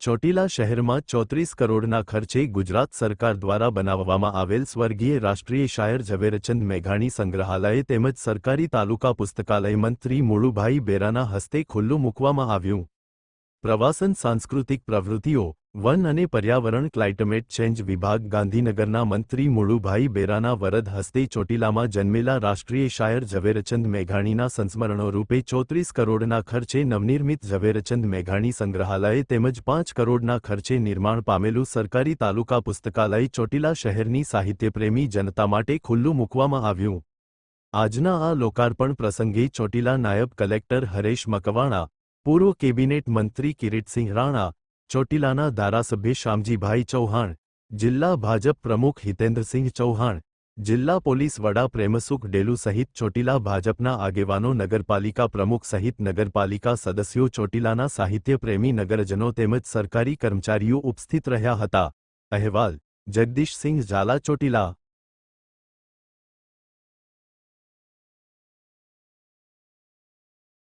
ચોટીલા શહેરમાં ચોત્રીસ કરોડના ખર્ચે ગુજરાત સરકાર દ્વારા બનાવવામાં આવેલ સ્વર્ગીય રાષ્ટ્રીય શાયર ઝવેરચંદ મેઘાણી સંગ્રહાલય તેમજ સરકારી તાલુકા પુસ્તકાલય મંત્રી મુળુભાઈ બેરાના હસ્તે ખુલ્લું મૂકવામાં આવ્યું. પ્રવાસન સાંસ્કૃતિક પ્રવૃત્તિઓ વન અને પર્યાવરણ ક્લાઇમેટ ચેન્જ વિભાગ ગાંધીનગરના મંત્રી મુળુભાઈ બેરાના વરદ હસ્તે ચોટીલામાં જન્મેલા રાષ્ટ્રીય શાયર ઝવેરચંદ મેઘાણીના સંસ્મરણો રૂપે ચોત્રીસ કરોડના ખર્ચે નવનિર્મિત ઝવેરચંદ મેઘાણી સંગ્રહાલય તેમજ પાંચ કરોડના ખર્ચે નિર્માણ પામેલું સરકારી તાલુકા પુસ્તકાલય ચોટીલા શહેરની સાહિત્યપ્રેમી જનતા માટે ખુલ્લું મૂકવામાં આવ્યું. આજના આ લોકાર્પણ પ્રસંગે ચોટીલા નાયબ કલેક્ટર હરેશ મકવાણા, પૂર્વ કેબિનેટ મંત્રી કિરીટસિંહ રાણા ચોટીલાના ધારાસભ્ય શામજીભાઈ ચૌહાણ, જિલ્લા ભાજપ પ્રમુખ હિતેન્દ્રસિંહ ચૌહાણ, જિલ્લા પોલીસ વડા પ્રેમસુખ ડેલુ સહિત ચોટીલા ભાજપના આગેવાનો નગરપાલિકા પ્રમુખ સહિત નગરપાલિકા સદસ્યો ચોટીલાના સાહિત્યપ્રેમી નગરજનો તેમજ સરકારી કર્મચારીઓ ઉપસ્થિત રહ્યા હતા. અહેવાલ, જગદીશસિંહ ઝાલા ચોટીલા